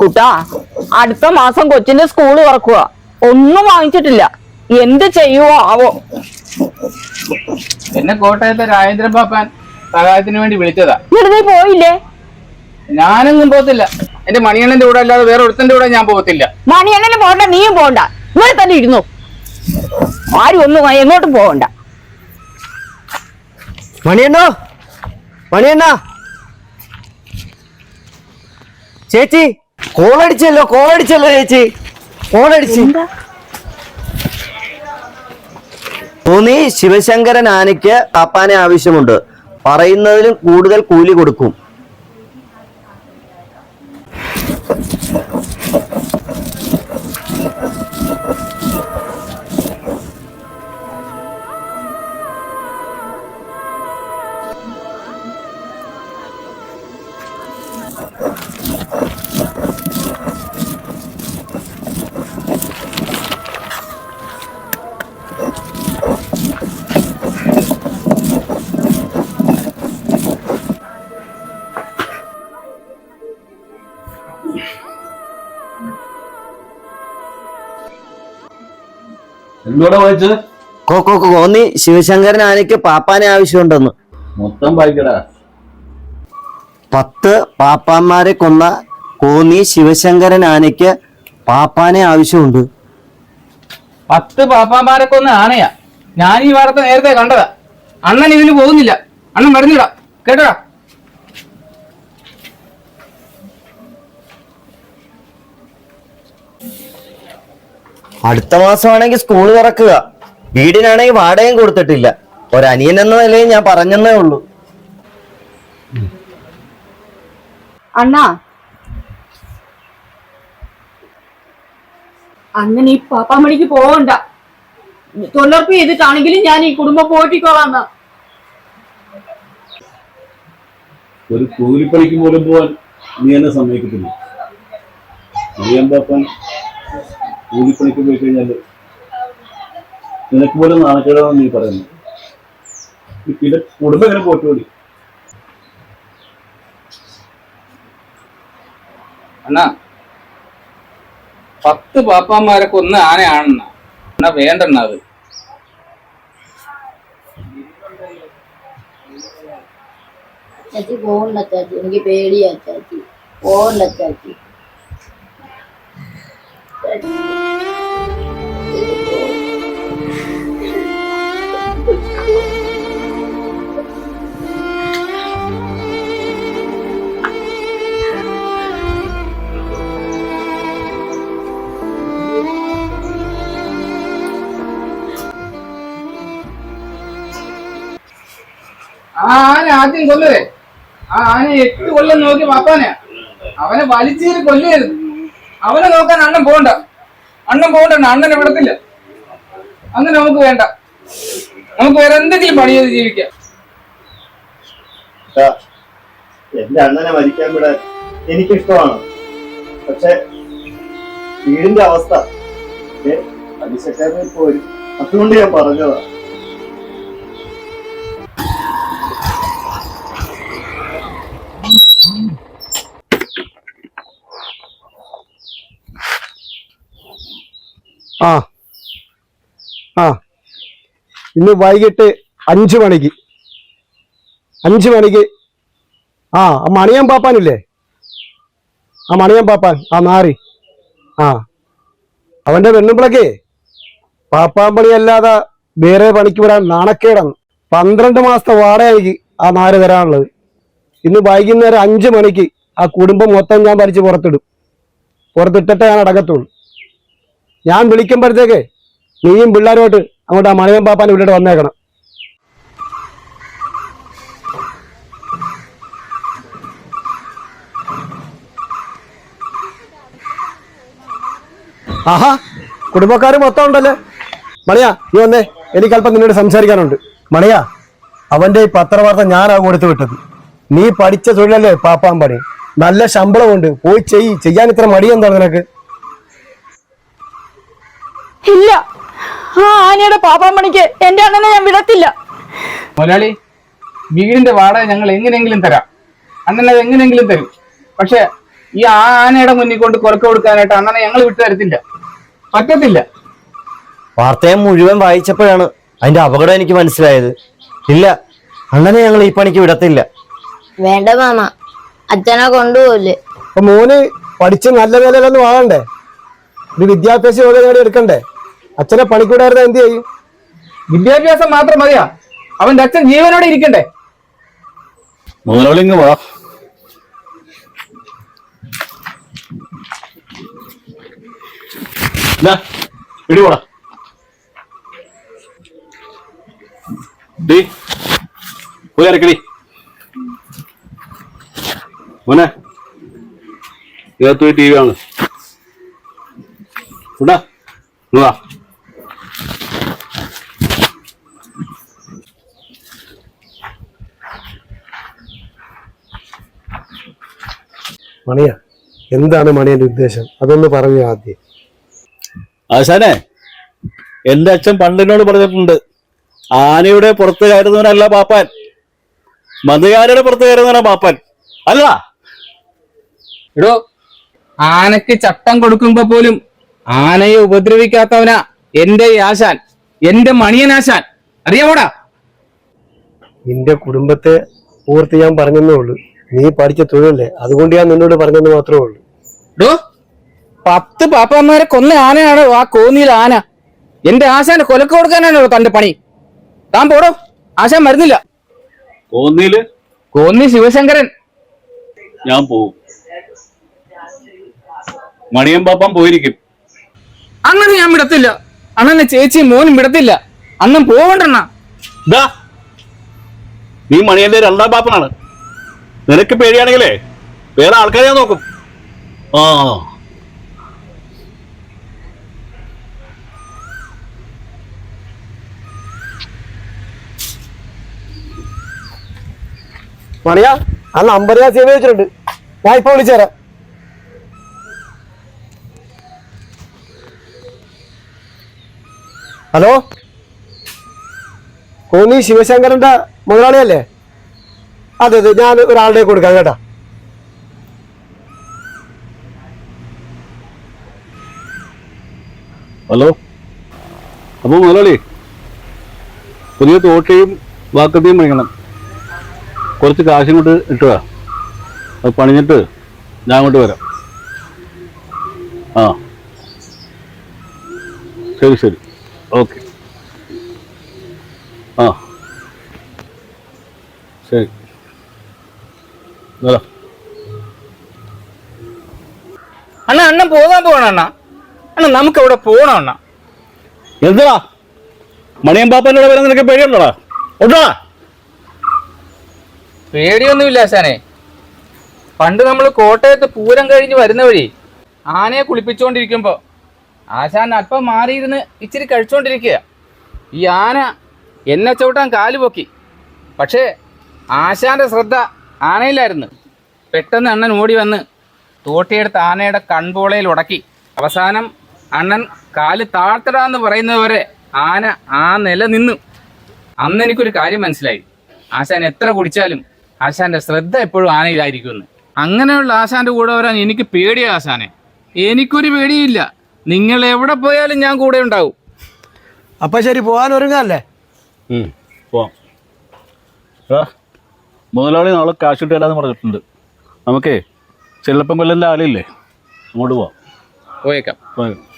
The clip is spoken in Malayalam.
കുട്ടാ അടുത്ത മാസം കൊച്ചിന്റെ സ്കൂൾ തുറക്കുക ഒന്നും വാങ്ങിച്ചിട്ടില്ല. എന്ത് ചെയ്യുവോ ആവോ. എന്നെ കോട്ടയത്തെ രാജേന്ദ്രൻ പാപ്പാൻ സഹായത്തിന് വേണ്ടി വിളിച്ചതാ. വെറുതെ പോയില്ലേ? ഞാനൊന്നും പോകത്തില്ല. എന്റെ മണിയണ്ണന്റെ കൂടെ അല്ലാതെ വേറെ ഒരുത്തന്റെ കൂടെ ഞാൻ പോകത്തില്ല. മണിയണ്ണന് പോണ്ട നീയും പോണ്ട ഇവിടെ തന്നെ ഇരുന്നു. ആരും ഒന്നും എങ്ങോട്ടും പോകണ്ട. മണിയണ്ണോ മണിയണ്ണ. ചേച്ചി കോളടിച്ചല്ലോ കോളടിച്ചല്ലോ ചേച്ചി. കോളടിച്ച് തോന്നി ശിവശങ്കരൻ ആനയ്ക്ക് പാപ്പാനെ ആവശ്യമുണ്ട്. പറയുന്നതിലും കൂടുതൽ കൂലി കൊടുക്കും. വായിച്ചത് കോ കോ കോ- കോന്നി ശിവശങ്കരൻ ആനയ്ക്ക് പാപ്പാനെ ആവശ്യമുണ്ടെന്ന്. മൊത്തം വായിക്കടാ. പത്ത് പാപ്പാന്മാരെ കൊന്ന കോന്നി ശിവശങ്കരൻ ആനയ്ക്ക് പാപ്പാനെ ആവശ്യമുണ്ട്. പത്ത് പാപ്പാന്മാരെ കൊന്ന ആനയാ. ഞാൻ ഈ വാർത്ത നേരത്തെ കണ്ടതാ. അണ്ണൻ ഇതിന് പോകുന്നില്ല. അണ്ണൻ മരുന്നിടാ കേട്ടോടാ? അടുത്ത മാസമാണെങ്കിൽ സ്കൂൾ തുറക്കുക. വീടിനാണെങ്കിൽ വാടകയും കൊടുത്തിട്ടില്ല. ഒരനിയൻ എന്ന നിലയിൽ ഞാൻ പറഞ്ഞെന്നേ ഉള്ളൂ. അണ്ണാ. അങ്ങനെ ഈ പാപ്പാമണിക്ക് പോകണ്ട തൊഴിലുറപ്പ് ചെയ്തിട്ടാണെങ്കിലും ഞാൻ ഈ കുടുംബം പോറ്റിക്കോളാം ഒരു കൂലിപ്പണിക്ക് പോലും പോവാൻ നീ എന്നെ സമ്മതിക്കത്തില്ല. നീ പാപ്പാൻ കൂലിപ്പണിക്ക് പോയി കഴിഞ്ഞാൽ നിനക്ക് പോലും നാണക്കേടാണെന്ന് നീ പറയുന്നു. പിന്നെ കുടുംബം എങ്ങനെ പോറ്റോടി അണ്ണാ പത്ത് പാപ്പാന്മാരൊക്കെ ഒന്ന് ആനയാണെന്ന. എന്നാ വേണ്ടെണ്ണ അത്. ചാച്ചി പോകണ്ട ചാച്ചി എനിക്ക് പേടിയാ ചാച്ചി. പോകണ്ട ചാച്ചി. ആ ആന ആദ്യം കൊല്ലതേ ആ ആന എട്ട് കൊല്ലം നോക്കി പാപ്പാനെയാ അവനെ വലിച്ചേരി കൊല്ലരുത് അവനെ നോക്കാൻ അണ്ണൻ പോകണ്ട അണ്ണൻ പോകണ്ട അണ്ണനെ വിടത്തില്ല. അങ്ങനെ നമുക്ക് വേണ്ട. നമുക്ക് വേറെ എന്തെങ്കിലും പണി ചെയ്ത് ജീവിക്കാം. എന്റെ അണ്ണനെ മരിക്കാൻ വിടാൻ എനിക്കിഷ്ടമാണ്. പക്ഷെ വീടിന്റെ അവസ്ഥ. പലിശക്കാരനെ പോരും അതുകൊണ്ട് ഞാൻ പറഞ്ഞതാ. ആ. ആ. ഇന്ന് വൈകിട്ട് അഞ്ചു മണിക്ക്. അഞ്ചു മണിക്ക്. ആ മണിയൻ പാപ്പാനില്ലേ? ആ മണിയൻ പാപ്പാൻ ആ നാറി. ആ. അവന്റെ വെണ്ണുമ്പിളക്കേ പാപ്പാൻ പണിയല്ലാതെ വേറെ പണിക്ക് വരാൻ നാണക്കേടാണ്. പന്ത്രണ്ട് മാസത്തെ വാടകയ്ക്ക് ആ നാര് തരാനുള്ളത്. ഇന്ന് വൈകുന്നേരം അഞ്ചു മണിക്ക് ആ കുടുംബം മൊത്തം ഞാൻ ഭരിച്ച് പുറത്തിടും. പുറത്തിട്ടിട്ടേ ഞാൻ അടക്കത്തുള്ളൂ. ഞാൻ വിളിക്കുമ്പോഴത്തേക്ക് നീയും പിള്ളേരോട്ട് അങ്ങോട്ട് ആ മണിയൻ പാപ്പാനെ വിട്ടിട്ട് വന്നേക്കണം. ആഹാ കുടുംബക്കാർ മൊത്തം ഉണ്ടല്ലേ? മണിയാ നീ വന്നേ. എനിക്ക് അല്പം നിന്നോട് സംസാരിക്കാനുണ്ട്. മണിയാ അവന്റെ ഈ പത്രവാർത്ത ഞാനാ കൊടുത്തു വിട്ടത്. നീ പഠിച്ച തൊഴിലല്ലേ പാപ്പാൻ പണി? നല്ല ശമ്പളമുണ്ട്. പോയി ചെയ്യ് ചെയ്യാൻ ഇത്ര മടിയെന്താണ് നിനക്ക്? ഇല്ല. ആ ആനയുടെ പാപ്പാമണിക്ക് എന്റെ അണ്ണനെ ഞാൻ വിടത്തില്ല. മുതലാളി വീടിന്റെ വാടക ഞങ്ങൾ എങ്ങനെയെങ്കിലും തരാം. അങ്ങനെ അത് എങ്ങനെയെങ്കിലും തരും. പക്ഷെ ഈ ആനയുടെ മുന്നിൽ കൊണ്ട് കുറക്ക കൊടുക്കാനായിട്ട് അണ്ണനെ ഞങ്ങൾ വിട്ടു തരത്തില്ല. പറ്റത്തില്ല. വാർത്തയെ മുഴുവൻ വായിച്ചപ്പോഴാണ് അതിന്റെ അപകടം എനിക്ക് മനസ്സിലായത്. ഇല്ല അണ്ണനെ ഞങ്ങൾ ഈ പണിക്ക് വിടത്തില്ല. വേണ്ട മാമ അച്ഛനെ കൊണ്ടുപോകില്ലേ മോന് പഠിച്ച് നല്ല നിലയിലൊന്നും ആകണ്ടേ ഒരു വിദ്യാഭ്യാസ യോഗ്യത നേടി എടുക്കണ്ടേ? അച്ഛനെ പണിക്കൂടായിരുന്ന എന്ത് ചെയ്യും? വിദ്യാഭ്യാസം മാത്രം മതിയാ. അവന്റെ അച്ഛൻ ജീവനോടെ ഇരിക്കണ്ടേ? മുതലാളി ഇങ്ങ് വാ. ദാ, ഇടി പോടാ. ഡീ പോയി ഇറക്കടി മോനെ ഇതിനകത്ത് പോയി ടി വി ആണ് ഇങ്ങ് വാ. മണിയാ എന്താണ് മണിയന്റെ ഉദ്ദേശം? അതൊന്ന് പറഞ്ഞു ആദ്യം. ആശാനെ എന്റെ അച്ഛൻ പണ്ടിനോട് പറഞ്ഞിട്ടുണ്ട് ആനയുടെ പുറത്ത് കയറുന്നവനല്ല പാപ്പാൻ. മതയാനയുടെ പുറത്ത് കയറുന്നവനാ പാപ്പാൻ. അല്ല. എടോ ആനക്ക് ചട്ടം കൊടുക്കുമ്പോ പോലും ആനയെ ഉപദ്രവിക്കാത്തവനാ എന്റെ ആശാൻ എന്റെ മണിയനാശാൻ അറിയാമോടാ നിന്റെ കുടുംബത്തെ പൂർത്തി ഞാൻ പറഞ്ഞെന്നേ ഉള്ളൂ. നീ പഠിച്ച തൊഴിലല്ലേ? അതുകൊണ്ട് ഞാൻ നിന്നോട് പറഞ്ഞെന്ന് മാത്രമേ ഉള്ളൂ. ഡോ പത്ത് പാപ്പന്മാരെ കൊന്ന ആനയാണോ ആ കോന്നിയിൽ ആന. എന്റെ ആശാന് കൊലക്ക് കൊടുക്കാനാണോ തന്റെ പണി. താൻ പോടോ ആശാൻ മരുന്നില്ല കോന്നിയിൽ കോന്നി ശിവശങ്കരൻ. ഞാൻ പോവും. മണിയൻ പാപ്പൻ പോയിരിക്കും. അണ്ണനെ ഞാൻ വിടത്തില്ല. അണ്ണനെ ചേച്ചിയും മോനും വിടത്തില്ല. അണ്ണൻ പോവണ്ടണ്ണ. ദാ നീ മണിയന്റെ രണ്ടാം പാപ്പനാണ്. നിനക്ക് പേടിയാണെങ്കിലേ വേറെ ആൾക്കാരെ ഞാൻ നോക്കും. ആ. മണിയാ അന്ന് അമ്പരയാ സേവ് വെച്ചിട്ടുണ്ട് ഞാൻ ഇപ്പൊ ഹലോ? കോന്നി ശിവശങ്കരന്റെ മുതലാളിയല്ലേ? അതെ അതെ ഞാൻ ഒരാളുടെ കൊടുക്കാം കേട്ടോ. ഹലോ? അപ്പോൾ മുതലാളി പുതിയ തോട്ടയും വാക്കത്തെയും പണിയണം കുറച്ച് കാശും ഇങ്ങോട്ട് ഇട്ടുക അത് പണിഞ്ഞിട്ട് ഞാൻ അങ്ങോട്ട് വരാം. ആ. ശരി ശരി. ഓക്കെ. ആ. ശരി. അണ്ണ അണ്ണ അണ്ണൻ പോകാൻ പോകണ അണ്ണ. അണ്ണ നമുക്ക് അവിടെ പോകണം അണ്ണ. എന്താ മണിയൻ പാപ്പനോട് വരാൻ നിനക്ക് പേടിയുണ്ടോടാ? ഉണ്ടോടാ പേടിയൊന്നുമില്ല ആശാനെ. പണ്ട് നമ്മൾ കോട്ടയത്ത് പൂരം കഴിഞ്ഞ് വരുന്ന വഴി ആനയെ കുളിപ്പിച്ചുകൊണ്ടിരിക്കുമ്പോ ആശാൻ അല്പം മാറിയിരുന്ന് ഇച്ചിരി കഴിച്ചുകൊണ്ടിരിക്കുക ഈ ആന എന്നെ ചവിട്ടാൻ കാൽ പൊക്കി. പക്ഷേ ആശാന്റെ ശ്രദ്ധ ആനയിലായിരുന്നു. പെട്ടെന്ന് അണ്ണൻ ഓടി വന്ന് തോട്ടിയെടുത്ത് ആനയുടെ കൺപോളയിൽ ഉടക്കി. അവസാനം അണ്ണൻ കാൽ താഴ്ത്തടാന്ന് പറയുന്നതുവരെ ആന ആ നില നിന്നു. അന്ന് എനിക്കൊരു കാര്യം മനസ്സിലായി. ആശാൻ എത്ര കുടിച്ചാലും ആശാന്റെ ശ്രദ്ധ എപ്പോഴും ആനയിലായിരിക്കുമെന്ന്. അങ്ങനെയുള്ള ആശാന്റെ കൂടെ വരാൻ എനിക്ക് പേടിയാ ആശാനെ. എനിക്കൊരു പേടിയില്ല. നിങ്ങൾ എവിടെ പോയാലും ഞാൻ കൂടെ ഉണ്ടാവും. അപ്പൊ ശരി പോകാൻ ഒരുങ്ങല്ലേ? ഉം, പോവാം. എടാ, മുതലാളി നാളെ കാശ് ഇട്ട് തരാന്ന് പറഞ്ഞിട്ടുണ്ട്. നമുക്കേ ചെല്ലപ്പം കൊല്ലന്റെ ആലയില്ലേ അങ്ങോട്ട് പോവാം. പോയേക്കാം. പോയേക്കാം.